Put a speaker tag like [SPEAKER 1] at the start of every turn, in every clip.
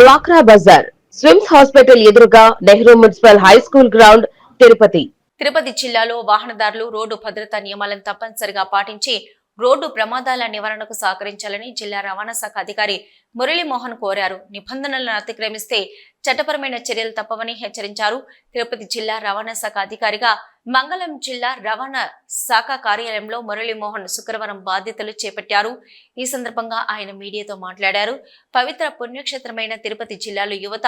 [SPEAKER 1] డ్వాక్రా బజార్ స్విమ్స్ హాస్పిటల్ ఎదురుగా Nehru municipal high school ground Tirupati.
[SPEAKER 2] Tirupati జిల్లాలో వాహనదారులు రోడ్డు భద్రతా నియమాలను తప్పనిసరిగా పాటించి రోడ్డు ప్రమాదాల నివారణకు సహకరించాలని జిల్లా రవాణా శాఖ అధికారి మురళీమోహన్ కోరారు. నిబంధనలను అతిక్రమిస్తే చట్టపరమైన చర్యలు తప్పవని హెచ్చరించారు. తిరుపతి జిల్లా రవాణా శాఖ అధికారిగా మంగళం జిల్లా రవాణా శాఖ కార్యాలయంలో మురళీమోహన్ శుక్రవారం బాధ్యతలు చేపట్టారు. ఈ సందర్భంగా ఆయన మీడియాతో మాట్లాడారు. పవిత్ర పుణ్యక్షేత్రమైన తిరుపతి జిల్లాలో యువత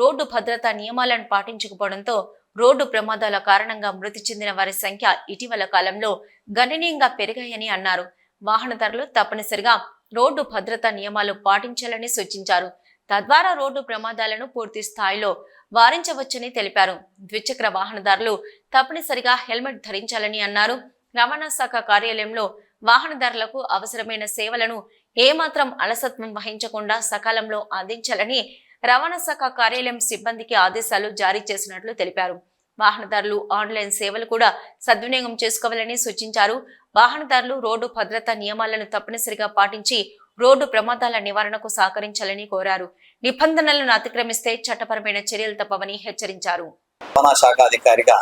[SPEAKER 2] రోడ్డు భద్రతా నియమాలను పాటించకపోవడంతో రోడ్డు ప్రమాదాల కారణంగా మృతి చెందిన వారి సంఖ్య ఇటీవల కాలంలో గణనీయంగా పెరిగాయని అన్నారు. వాహనదారులు తప్పనిసరిగా రోడ్డు భద్రతా నియమాలు పాటించాలని సూచించారు. తద్వారా రోడ్డు ప్రమాదాలను పూర్తి స్థాయిలో వారించవచ్చని తెలిపారు. ద్విచక్ర వాహనదారులు తప్పనిసరిగా హెల్మెట్ ధరించాలని అన్నారు. రవాణా శాఖ కార్యాలయంలో వాహనదారులకు అవసరమైన సేవలను ఏమాత్రం అలసత్వం వహించకుండా సకాలంలో అందించాలని రవాణా శాఖ కార్యాలయం సిబ్బందికి ఆదేశాలు జారీ చేసినట్లు తెలిపారు. వాహనదారులు ఆన్లైన్ సేవలు కూడా సద్వినియోగం చేసుకోవాలని సూచించారు. వాహనదారులు రోడ్డు భద్రతా నియమాలను తప్పనిసరిగా పాటించి రోడ్డు ప్రమాదాల నివారణకు సహకరించాలని కోరారు. నిబంధనలను అతిక్రమిస్తే చట్టపరమైన చర్యలు తప్పవని హెచ్చరించారు.
[SPEAKER 3] రవాణా శాఖ అధికారిగా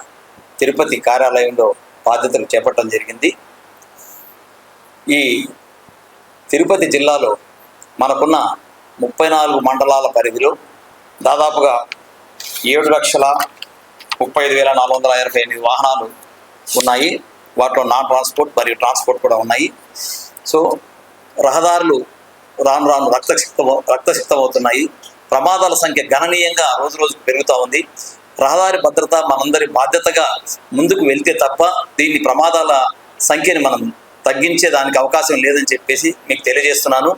[SPEAKER 3] తిరుపతి కార్యాలయంలో బాధ్యతలు చేపట్టడం జరిగింది. ఈ తిరుపతి జిల్లాలో మనకున్న ముప్పై నాలుగు మండలాల పరిధిలో దాదాపుగా ఏడు లక్షల ముప్పై ఐదు వేల నాలుగు వందల ఇరవై ఎనిమిది వాహనాలు ఉన్నాయి. వాటిలో నాన్ ట్రాన్స్పోర్ట్ మరియు ట్రాన్స్పోర్ట్ కూడా ఉన్నాయి. సో రహదారులు రాను రాను రక్తసిక్తం రక్తసిక్తమవుతున్నాయి ప్రమాదాల సంఖ్య గణనీయంగా రోజు రోజుకు పెరుగుతూ ఉంది. రహదారి భద్రత మనందరి బాధ్యతగా ముందుకు వెళ్తే తప్ప దీన్ని ప్రమాదాల సంఖ్యని మనం తగ్గించే దానికి అవకాశం లేదని చెప్పేసి మీకు తెలియజేస్తున్నాను.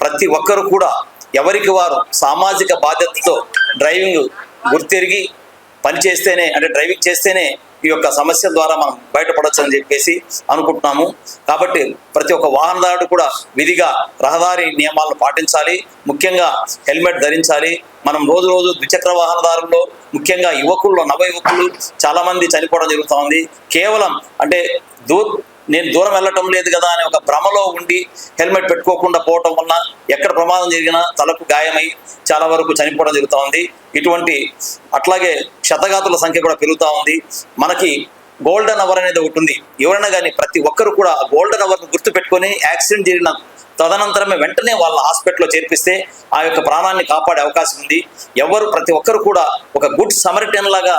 [SPEAKER 3] ప్రతి ఒక్కరు కూడా ఎవరికి వారు సామాజిక బాధ్యతతో డ్రైవింగ్ గుర్తిరిగి పని చేస్తేనే అంటే డ్రైవింగ్ చేస్తేనే ఈ యొక్క సమస్య ద్వారా మనం బయటపడవచ్చు అని చెప్పేసి అనుకుంటున్నాము. కాబట్టి ప్రతి ఒక్క వాహనదారుడు కూడా విధిగా రహదారి నియమాలను పాటించాలి. ముఖ్యంగా హెల్మెట్ ధరించాలి. మనం రోజు రోజు ద్విచక్ర వాహనదారుల్లో ముఖ్యంగా యువకుల్లో నవ యువకులు చాలామంది చనిపోవడం జరుగుతూ ఉంది. కేవలం అంటే దూ నేను దూరం వెళ్ళటం లేదు కదా అనే ఒక భ్రమలో ఉండి హెల్మెట్ పెట్టుకోకుండా పోవటం వల్ల ఎక్కడ ప్రమాదం జరిగినా తలకు గాయమై చాలా వరకు చనిపోవడం జరుగుతూ ఉంది. ఇటువంటి అట్లాగే క్షతగాతుల సంఖ్య కూడా పెరుగుతూ ఉంది. మనకి గోల్డెన్ అవర్ అనేది ఒకటి ఉంది. ఎవరైనా కానీ ప్రతి ఒక్కరు కూడా ఆ గోల్డెన్ అవర్ను గుర్తుపెట్టుకొని యాక్సిడెంట్ జరిగిన తదనంతరమే వెంటనే వాళ్ళ హాస్పిటల్లో చేర్పిస్తే ఆ యొక్క ప్రాణాన్ని కాపాడే అవకాశం ఉంది. ఎవరు ప్రతి ఒక్కరు కూడా ఒక గుడ్ సమరిటన్ లాగా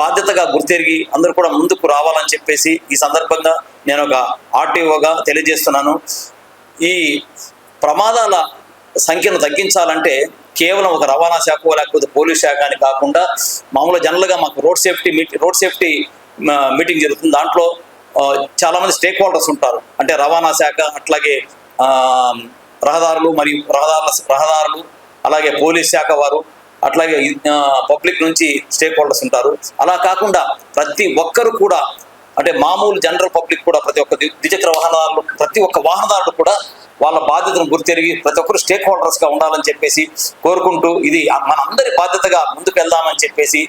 [SPEAKER 3] బాధ్యతగా గుర్తెరిగి అందరూ కూడా ముందుకు రావాలని చెప్పేసి ఈ సందర్భంగా నేను ఒక ఆర్టీఓగా తెలియజేస్తున్నాను. ఈ ప్రమాదాల సంఖ్యను తగ్గించాలంటే కేవలం ఒక రవాణా శాఖ లేకపోతే పోలీస్ శాఖ అని కాకుండా మామూలు జనరల్గా మాకు road safety meet road safety meeting జరుగుతుంది. దాంట్లో చాలామంది స్టేక్ హోల్డర్స్ ఉంటారు. అంటే రవాణా శాఖ అట్లాగే రహదారులు మరియు రహదారుల రహదారులు అలాగే పోలీస్ శాఖ వారు అట్లాగే పబ్లిక్ నుంచి స్టేక్ హోల్డర్స్ ఉంటారు. అలా కాకుండా ప్రతి ఒక్కరు కూడా అంటే మామూలు జనరల్ పబ్లిక్ కూడా ప్రతి ఒక్క ద్విచక్ర వాహనదారులు ప్రతి ఒక్క వాహనదారుడు కూడా వాళ్ళ బాధ్యతను గుర్తెరిగి ప్రతి ఒక్కరు స్టేక్ హోల్డర్స్గా ఉండాలని చెప్పేసి కోరుకుంటూ ఇది మన అందరి బాధ్యతగా ముందుకు వెళ్దామని చెప్పేసి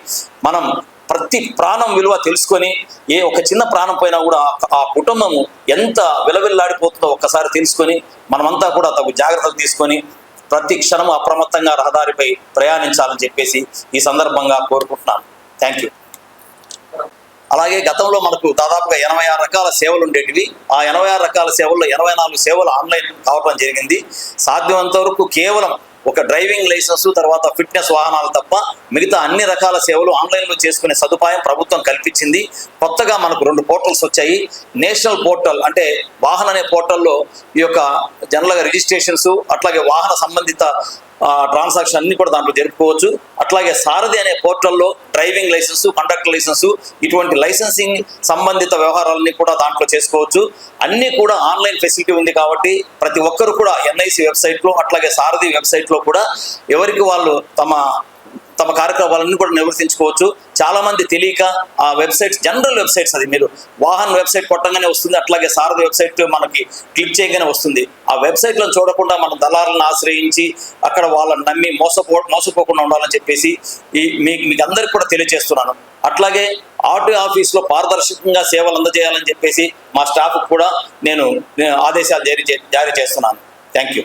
[SPEAKER 3] మనం ప్రతి ప్రాణం విలువ తెలుసుకొని ఏ ఒక చిన్న ప్రాణం పోయినా కూడా ఆ- ఆ కుటుంబము ఎంత విలవిల్లాడిపోతుందో ఒక్కసారి తెలుసుకొని మనమంతా కూడా తగు జాగ్రత్తలు తీసుకొని ప్రతి క్షణం అప్రమత్తంగా రహదారిపై ప్రయాణించాలని చెప్పేసి ఈ సందర్భంగా కోరుకుంటున్నాను. థ్యాంక్ యూ అలాగే గతంలో మనకు దాదాపుగా ఎనభై ఆరు రకాల సేవలు ఉండేటివి. ఆ ఎనభై ఆరు రకాల సేవల్లో ఎనభై నాలుగు సేవలు ఆన్లైన్ కావడం జరిగింది. సాధ్యమంత వరకు కేవలం ఒక డ్రైవింగ్ లైసెన్స్ తర్వాత ఫిట్నెస్ వాహనాలు తప్ప మిగతా అన్ని రకాల సేవలు ఆన్లైన్లో చేసుకునే సదుపాయం ప్రభుత్వం కల్పించింది. కొత్తగా మనకు రెండు పోర్టల్స్ వచ్చాయి. నేషనల్ పోర్టల్ అంటే వాహన అనే పోర్టల్లో ఈ యొక్క జనరల్గా రిజిస్ట్రేషన్స్ అట్లాగే వాహన సంబంధిత ట్రాన్సాక్షన్ అన్ని కూడా దాంట్లో జరుపుకోవచ్చు. అట్లాగే సారథి అనే పోర్టల్లో డ్రైవింగ్ లైసెన్స్ కండక్టర్ లైసెన్స్ ఇటువంటి లైసెన్సింగ్ సంబంధిత వ్యవహారాలన్నీ కూడా దాంట్లో చేసుకోవచ్చు. అన్నీ కూడా ఆన్లైన్ ఫెసిలిటీ ఉంది కాబట్టి ప్రతి ఒక్కరు కూడా ఎన్ఐసి వెబ్సైట్లో అట్లాగే సారథి వెబ్సైట్లో కూడా ఎవరికి వాళ్ళు తమ తమ కార్యక్రమాలన్నీ కూడా నివర్తించుకోవచ్చు చాలామంది తెలియక ఆ వెబ్సైట్స్ జనరల్ వెబ్సైట్స్ అది మీరు వాహన్ వెబ్సైట్ కొట్టంగానే వస్తుంది అట్లాగే సారథి వెబ్సైట్ మనకి క్లిక్ చేయగానే వస్తుంది. ఆ వెబ్సైట్లను చూడకుండా మనం దళారులను ఆశ్రయించి అక్కడ వాళ్ళని నమ్మి మోసపో మోసపోకుండా ఉండాలని చెప్పేసి ఈ మీకు మీకు అందరికి కూడా తెలియజేస్తున్నాను అట్లాగే ఆర్టీ ఆఫీస్లో పారదర్శకంగా సేవలు అందజేయాలని చెప్పేసి మా స్టాఫ్కి కూడా నేను నేను ఆదేశాలు జారీ చే- జారీ చేస్తున్నాను. Thank you